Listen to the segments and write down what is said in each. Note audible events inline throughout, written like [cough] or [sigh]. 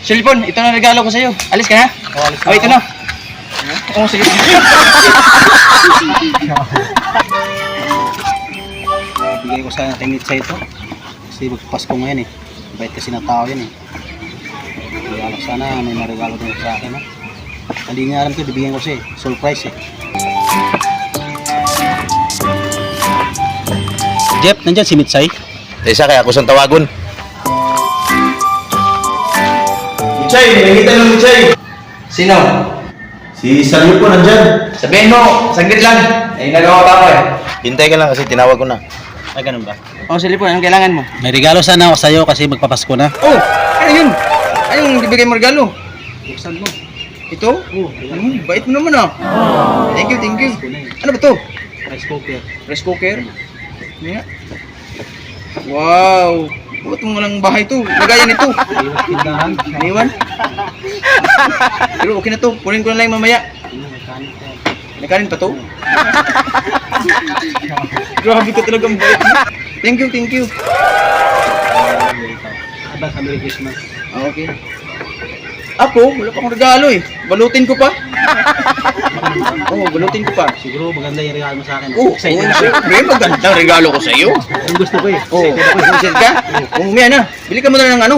Cellphone, ito na regalo ko sa'yo. Alis ka na? Oh, alis Oh, ito na. Oo, sige. Bigay ko sana kay Mitsa ito. Kasi magpasko ngayon eh. Bait kasi na tao yan eh. Regalo sana may marigalo din sa akin ha. Hindi nga alam ko, bibigyan ko siya eh. Surprise eh. Jeff, nandyan si Mitsay. Isa kaya ako saan tawagon. Muchay, nakikita ng Muchay. Sino? Si Salyo po nandyan. Sabihin mo, saglit lang. Eh, nagawa pa ako eh. Hintay ka lang kasi tinawag ko na. Ay, ganun ba? Oo, oh, Cellphone, anong kailangan mo? May regalo sana ako sa'yo kasi magpapasko na. Oh, ano yun? Anong bibigay mo regalo? Buksan mo. Ito? Oh, Hmm, bait mo naman ah. Thank you, thank you. Ano ba to? Rice cooker. Rice cooker? Ano nga? Wow! Ba't mo lang bahay to? Lagayan ito. Iwas tindahan. Iniwan? Pero okay na to. Kunin ko na lang mamaya. May kanin pa to? [laughs] Grabe ka talagang bait mo. Thank you, thank you. Advance Merry Christmas. Ah, Okay. Ako, wala pa akong regalo eh. Balutin ko pa. Oo, oh, balutin ko pa. Siguro maganda yung regalo mo sa akin. Oh, Excited oh, ako. siyempre, magandang regalo ko sa iyo. Yung gusto ko eh. Oh, excited ka? Oh, umaya na. Bili ka mo na ng ano.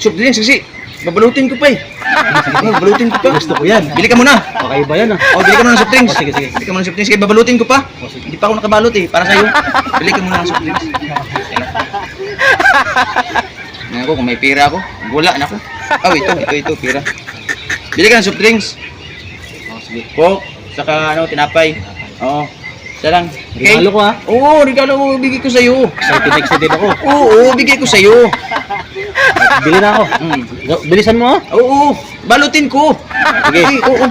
Soup drinks kasi. Babalutin ko pa eh. Oh, balutin ko pa. Gusto ko yan. Bili ka muna. Okay ba yan ah? Oh, bili ka muna ng soup drinks. Sige, sige. Bili ka muna ng soup drinks. Kaya babalutin ko pa. Sige. Hindi pa ako nakabalot eh. Para sa'yo. Bili ka muna ng soup drinks. Ngayon ko, kung may pira ako, wala na ako. Oh, ito, ito, ito, pira. Bili ka ng soup drinks. Coke, saka ano, tinapay. Oo. Isa lang. Okay? Regalo ko ah. Oo, regalo ko, bigay ko sa'yo. Excited na excited ako. [laughs] Oo, bigay ko sa'yo. Bili na ako. Mm. Bilisan mo ah. Oo, balutin ko. Sige. Ay, oo.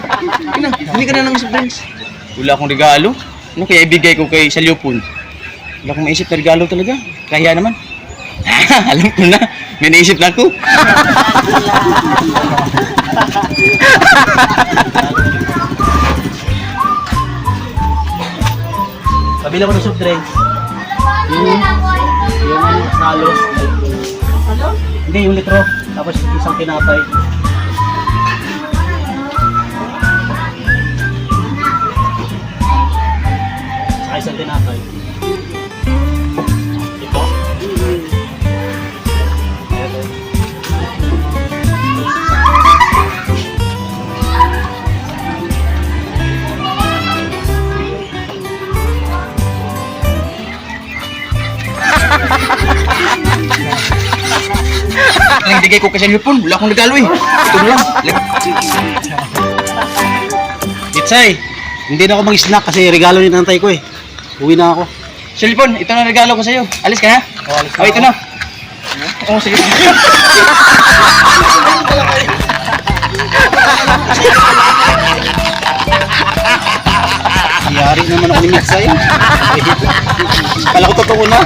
Sige na, bili ka na ng soft drinks. Wala akong regalo. Ano kaya ibigay ko kay Salyupon? Wala akong maisip na regalo talaga. Kaya naman. [laughs] Alam ko na. May naisip na ako. [laughs] Pabili ko ng soft drinks. Yung, yung ano, salo. Hindi, yung litro. Tapos isang tinapay. Saka isang tinapay. Ang bigay ko kay Salyupon. Wala akong regalo eh. Ito na lang. Pitsay, hindi na ako mag-snack kasi regalo ni nantay ko eh. Uwi na ako. Salyupon, ito na regalo ko sa'yo. Alis ka na? Oh, alis na Oh, ito na. Oo, sige. Yari naman ako ni Mitsay. Kala ko totoo na.